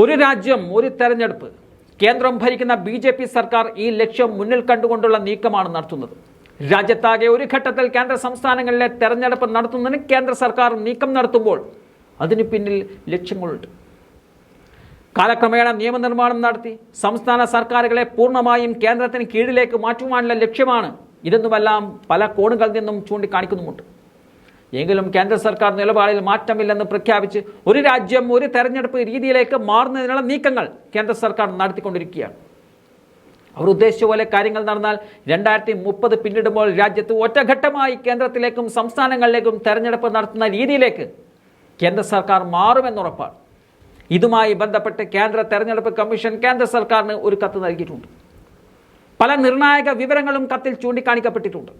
ഒരു രാജ്യം ഒരു തെരഞ്ഞെടുപ്പ്. കേന്ദ്രം ഭരിക്കുന്ന ബി ജെ പി സർക്കാർ ഈ ലക്ഷ്യം മുന്നിൽ കണ്ടുകൊണ്ടുള്ള നീക്കമാണ് നടത്തുന്നത്. രാജ്യത്താകെ ഒരു ഘട്ടത്തിൽ കേന്ദ്ര സംസ്ഥാനങ്ങളിലെ തെരഞ്ഞെടുപ്പ് നടത്തുന്നതിന് കേന്ദ്ര സർക്കാർ നീക്കം നടത്തുമ്പോൾ അതിന് പിന്നിൽ ലക്ഷ്യങ്ങളുണ്ട്. കാലക്രമേണ നിയമനിർമ്മാണം നടത്തി സംസ്ഥാന സർക്കാരുകളെ പൂർണമായും കേന്ദ്രത്തിന് കീഴിലേക്ക് മാറ്റുവാനുള്ള ലക്ഷ്യമാണ്. ഇതെന്നുമെല്ലാം പല കോണുകളിൽ നിന്നും ചൂണ്ടിക്കാണിക്കുന്നുമുണ്ട്. എങ്കിലും കേന്ദ്ര സർക്കാർ നിലപാടിൽ മാറ്റമില്ലെന്ന് പ്രഖ്യാപിച്ച് ഒരു രാജ്യം ഒരു തെരഞ്ഞെടുപ്പ് രീതിയിലേക്ക് മാറുന്നതിനുള്ള നീക്കങ്ങൾ കേന്ദ്ര സർക്കാർ നടത്തിക്കൊണ്ടിരിക്കുകയാണ്. അവർ ഉദ്ദേശിച്ച പോലെ കാര്യങ്ങൾ നടന്നാൽ രണ്ടായിരത്തി മുപ്പത് പിന്നിടുമ്പോൾ രാജ്യത്ത് ഒറ്റഘട്ടമായി കേന്ദ്രത്തിലേക്കും സംസ്ഥാനങ്ങളിലേക്കും തെരഞ്ഞെടുപ്പ് നടത്തുന്ന രീതിയിലേക്ക് കേന്ദ്ര സർക്കാർ മാറുമെന്നുറപ്പാണ് ഇതുമായി ബന്ധപ്പെട്ട് കേന്ദ്ര തെരഞ്ഞെടുപ്പ് കമ്മീഷൻ കേന്ദ്ര സർക്കാരിന് ഒരു കത്ത് നൽകിയിട്ടുണ്ട്. പല നിർണായക വിവരങ്ങളും കത്തിൽ ചൂണ്ടിക്കാണിക്കപ്പെട്ടിട്ടുണ്ട്.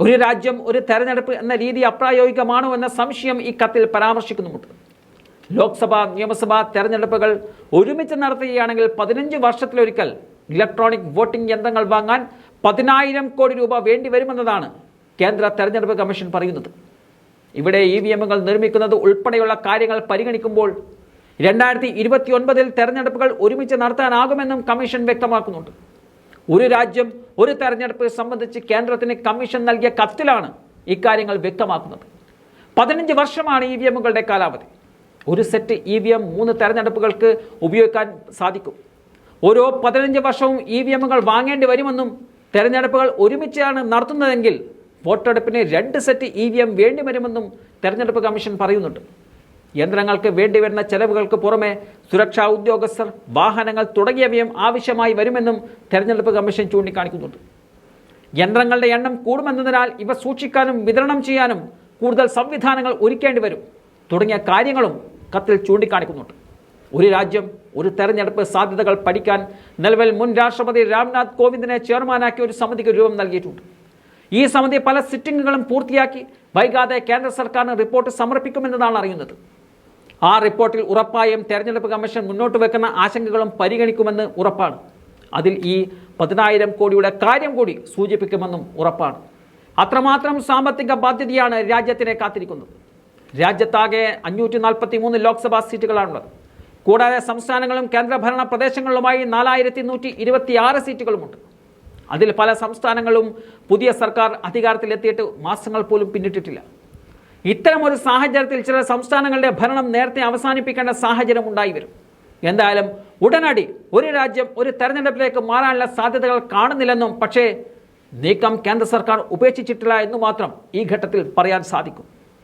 ഒരു രാജ്യം ഒരു തെരഞ്ഞെടുപ്പ് എന്ന രീതി അപ്രായോഗികമാണോ എന്ന സംശയം ഈ കത്തിൽ പരാമർശിക്കുന്നുമുണ്ട്. ലോക്സഭാ നിയമസഭാ തെരഞ്ഞെടുപ്പുകൾ ഒരുമിച്ച് നടത്തുകയാണെങ്കിൽ പതിനഞ്ച് വർഷത്തിലൊരിക്കൽ ഇലക്ട്രോണിക് വോട്ടിംഗ് യന്ത്രങ്ങൾ വാങ്ങാൻ പതിനായിരം കോടി രൂപ വേണ്ടിവരുമെന്നതാണ് കേന്ദ്ര തെരഞ്ഞെടുപ്പ് കമ്മീഷൻ പറയുന്നത്. ഇവിടെ ഇ വി എമ്മുകൾ നിർമ്മിക്കുന്നത് ഉൾപ്പെടെയുള്ള കാര്യങ്ങൾ പരിഗണിക്കുമ്പോൾ രണ്ടായിരത്തി ഇരുപത്തി ഒൻപതിൽ തെരഞ്ഞെടുപ്പുകൾ ഒരുമിച്ച് നടത്താനാകുമെന്നും കമ്മീഷൻ വ്യക്തമാക്കുന്നുണ്ട്. ഒരു രാജ്യം ഒരു തെരഞ്ഞെടുപ്പ് സംബന്ധിച്ച് കേന്ദ്രത്തിന് കമ്മീഷൻ നൽകിയ കത്തിലാണ് ഇക്കാര്യങ്ങൾ വ്യക്തമാക്കുന്നത്. പതിനഞ്ച് വർഷമാണ് ഇ വി എമ്മുകളുടെ കാലാവധി. ഒരു സെറ്റ് ഇ വി എം മൂന്ന് തെരഞ്ഞെടുപ്പുകൾക്ക് ഉപയോഗിക്കാൻ സാധിക്കും. ഓരോ പതിനഞ്ച് വർഷവും ഇ വി എമ്മുകൾ വാങ്ങേണ്ടി വരുമെന്നും തെരഞ്ഞെടുപ്പുകൾ ഒരുമിച്ചാണ് നടത്തുന്നതെങ്കിൽ വോട്ടെടുപ്പിന് രണ്ട് സെറ്റ് ഇ വി എം വേണ്ടി വരുമെന്നും തെരഞ്ഞെടുപ്പ് കമ്മീഷൻ പറയുന്നുണ്ട്. യന്ത്രങ്ങൾക്ക് വേണ്ടി വരുന്ന ചെലവുകൾക്ക് പുറമെ സുരക്ഷാ ഉദ്യോഗസ്ഥർ വാഹനങ്ങൾ തുടങ്ങിയവയും ആവശ്യമായി വരുമെന്നും തെരഞ്ഞെടുപ്പ് കമ്മീഷൻ ചൂണ്ടിക്കാണിക്കുന്നുണ്ട്. യന്ത്രങ്ങളുടെ എണ്ണം കൂടുമെന്നതിനാൽ ഇവ സൂക്ഷിക്കാനും വിതരണം ചെയ്യാനും കൂടുതൽ സംവിധാനങ്ങൾ ഒരുക്കേണ്ടി വരും തുടങ്ങിയ കാര്യങ്ങളും കത്തിൽ ചൂണ്ടിക്കാണിക്കുന്നുണ്ട്. ഒരു രാജ്യം ഒരു തെരഞ്ഞെടുപ്പ് സാധ്യതകൾ പഠിക്കാൻ നിലവിൽ മുൻ രാഷ്ട്രപതി രാംനാഥ് കോവിന്ദിനെ ചെയർമാനാക്കി ഒരു സമിതിക്ക് രൂപം നൽകിയിട്ടുണ്ട്. ഈ സമിതി പല സിറ്റിംഗുകളും പൂർത്തിയാക്കി വൈകാതെ കേന്ദ്ര സർക്കാരിന് റിപ്പോർട്ട് സമർപ്പിക്കുമെന്നതാണ് അറിയുന്നത്. ആ റിപ്പോർട്ടിൽ ഉറപ്പായും തെരഞ്ഞെടുപ്പ് കമ്മീഷൻ മുന്നോട്ട് വെക്കുന്ന ആശങ്കകളും പരിഗണിക്കുമെന്ന് ഉറപ്പാണ്. അതിൽ ഈ പതിനായിരം കോടിയുടെ കാര്യം കൂടി സൂചിപ്പിക്കുമെന്നും ഉറപ്പാണ്. അത്രമാത്രം സാമ്പത്തിക ബാധ്യതയാണ് രാജ്യത്തിനെ കാത്തിരിക്കുന്നത്. രാജ്യത്താകെ അഞ്ഞൂറ്റി നാൽപ്പത്തി മൂന്ന് ലോക്സഭാ സീറ്റുകളാണുള്ളത്. കൂടാതെ സംസ്ഥാനങ്ങളും കേന്ദ്രഭരണ പ്രദേശങ്ങളുമായി നാലായിരത്തി നൂറ്റി ഇരുപത്തി ആറ് സീറ്റുകളുമുണ്ട്. അതിൽ പല സംസ്ഥാനങ്ങളും പുതിയ സർക്കാർ അധികാരത്തിലെത്തിയിട്ട് മാസങ്ങൾ പോലും പിന്നിട്ടിട്ടില്ല. ഇത്തരമൊരു സാഹചര്യത്തിൽ ചില സംസ്ഥാനങ്ങളുടെ ഭരണം നേരത്തെ അവസാനിപ്പിക്കേണ്ട സാഹചര്യം ഉണ്ടായി വരും. എന്തായാലും ഉടനടി ഒരു രാജ്യം ഒരു തെരഞ്ഞെടുപ്പിലേക്ക് മാറാനുള്ള സാധ്യതകൾ കാണുന്നില്ലെന്നും പക്ഷേ നീക്കം കേന്ദ്ര സർക്കാർ ഉപേക്ഷിച്ചിട്ടില്ല എന്ന് മാത്രം ഈ ഘട്ടത്തിൽ പറയാൻ സാധിക്കും.